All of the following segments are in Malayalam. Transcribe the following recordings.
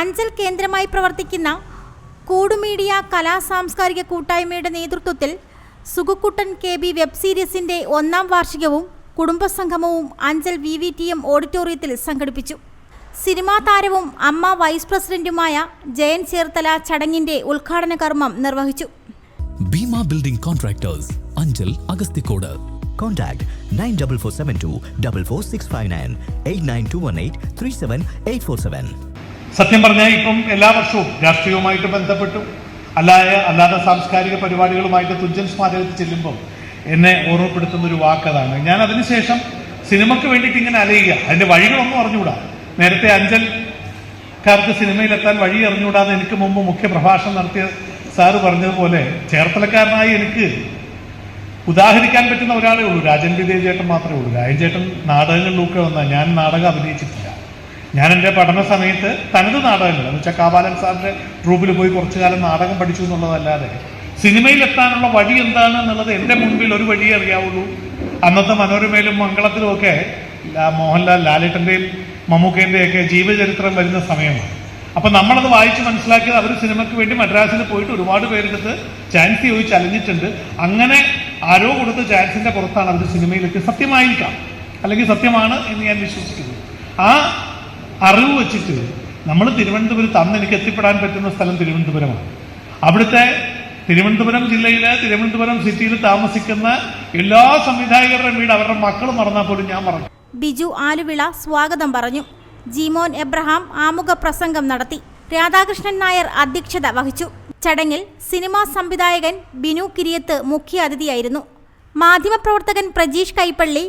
അഞ്ചൽ കേന്ദ്രമായി പ്രവർത്തിക്കുന്ന കൂടുമീഡിയ കലാ സാംസ്കാരിക കൂട്ടായ്മയുടെ നേതൃത്വത്തിൽ സുഗുക്കുട്ടൻ കെ ബി വെബ് സീരീസിന്റെ ഒന്നാം വാർഷികവും കുടുംബസംഗമവും Anchal V V T M ഓഡിറ്റോറിയത്തിൽ സംഘടിപ്പിച്ചു. സിനിമാ താരവും അമ്മ വൈസ് പ്രസിഡന്റുമായ ജയൻ ചേർത്തല ചടങ്ങിന്റെ ഉദ്ഘാടന കർമ്മം നിർവഹിച്ചു. Bhima building contractors Anchal Agasthikode Contact 94472 44659 89218 37847. സത്യം പറഞ്ഞാൽ ഇപ്പം എല്ലാ വർഷവും രാഷ്ട്രീയവുമായിട്ട് ബന്ധപ്പെട്ടു. അല്ലാതെ അല്ലാതെ സാംസ്കാരിക പരിപാടികളുമായിട്ട് തുഞ്ചൻ സ്മാരകത്തിൽ ചെല്ലുമ്പോൾ എന്നെ ഓർമ്മപ്പെടുത്തുന്ന ഒരു വാക്കതാണ്. ഞാൻ അതിനുശേഷം സിനിമയ്ക്ക് വേണ്ടിയിട്ട് ഇങ്ങനെ അലയുക. അതിന്റെ വഴികളൊന്നും അറിഞ്ഞുകൂടാ. നേരത്തെ അഞ്ചൽക്കാർക്ക് സിനിമയിലെത്താൻ വഴി അറിഞ്ഞുകൂടാതെ എനിക്ക് മുമ്പ് മുഖ്യ പ്രഭാഷണം നടത്തിയ സാറ് പറഞ്ഞതുപോലെ ചേർത്തലക്കാരനായി എനിക്ക് ഉദാഹരിക്കാൻ പറ്റുന്ന ഒരാളേ ഉള്ളൂ. രാജൻ വിദേവ് ചേട്ടൻ മാത്രമേ ഉള്ളൂ. രാജൻ ചേട്ടൻ നാടകങ്ങളിലൊക്കെ വന്നാൽ ഞാൻ നാടകം അഭിനയിച്ചിട്ടില്ല. ഞാൻ എന്റെ പഠന സമയത്ത് തനത് നാടകങ്ങൾ എന്ന് വെച്ചാൽ കാബാലൻ സാറിന്റെ ട്രൂപ്പിൽ പോയി കുറച്ചു കാലം നാടകം പഠിച്ചു എന്നുള്ളതല്ലാതെ സിനിമയിലെത്താനുള്ള വഴി എന്താണ് എന്നുള്ളത് എന്റെ മുൻപിൽ ഒരു വഴിയേ അറിയാവുള്ളൂ. അന്നത്തെ മനോരമയിലും മംഗളത്തിലും ഒക്കെ മോഹൻലാൽ ലാലേട്ടന്റെയും മമ്മൂക്കേന്റെയും ഒക്കെ ജീവചരിത്രം വരുന്ന സമയമാണ്. അപ്പം നമ്മളത് വായിച്ച് മനസ്സിലാക്കിയത് അവർ സിനിമയ്ക്ക് വേണ്ടി മദ്രാസിൽ പോയിട്ട് ഒരുപാട് പേരെടുത്ത് ചാൻസ് ചോദിച്ച് അലഞ്ഞിട്ടുണ്ട് അങ്ങനെ ആരോ കൊടുത്ത ചാൻസിന്റെ പുറത്താണ് അവർ സിനിമയിലെത്തി സത്യമായിരിക്കാം. അല്ലെങ്കിൽ സത്യമാണ് എന്ന് ഞാൻ വിശ്വസിക്കുന്നു. ആ അറിവ് വെച്ചിട്ട് നമ്മൾ തിരുവനന്തപുരത്ത് അന്ന് എനിക്ക് എത്തിപ്പെടാൻ പറ്റുന്ന സ്ഥലം തിരുവനന്തപുരമാണ്. അവിടുത്തെ തിരുവനന്തപുരം ജില്ലയിലെ തിരുവനന്തപുരം സിറ്റിയിൽ താമസിക്കുന്ന എല്ലാ സംവിധായകരുടെയും വീട് അവരുടെ മക്കൾ മറന്നാൽ പോലും ഞാൻ മറന്നു. ബിജു ആലുവിള സ്വാഗതം പറഞ്ഞു. ജിമോൻ എബ്രഹാം ആമുഖ പ്രസംഗം നടത്തി. രാധാകൃഷ്ണൻ നായർ അധ്യക്ഷത വഹിച്ചു. ചടങ്ങിൽ സിനിമാ സംവിധായകൻ ബിനു കിരിയത്ത് മുഖ്യ അതിഥിയായിരുന്നു. മാധ്യമപ്രവർത്തകൻ പ്രജീഷ് കൈപ്പള്ളി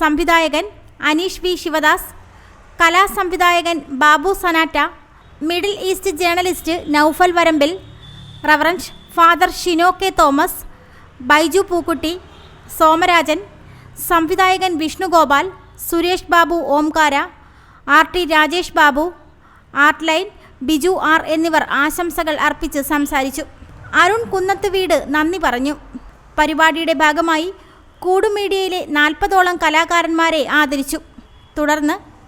സംവിധായകൻ അനീഷ് വി ശിവദാസ് കലാസംവിധായകൻ Babu Sanata middle east journalist Naufal വരമ്പിൽ reverend father Shino K Thomas Baiju Pookutty Somarajan സംവിധായകൻ Vishnugopal Suresh Babu Omkara R T Rajesh Babu art line Biju R എന്നിവർ ആശംസകൾ അർപ്പിച്ച് സംസാരിച്ചു. അരുൺ കുന്നത്ത് വീട് നന്ദി പറഞ്ഞു. പരിപാടിയുടെ ഭാഗമായി കൂടുമീഡിയയിലെ നാൽപ്പതോളം കലാകാരന്മാരെ ആദരിച്ചു. തുടർന്ന്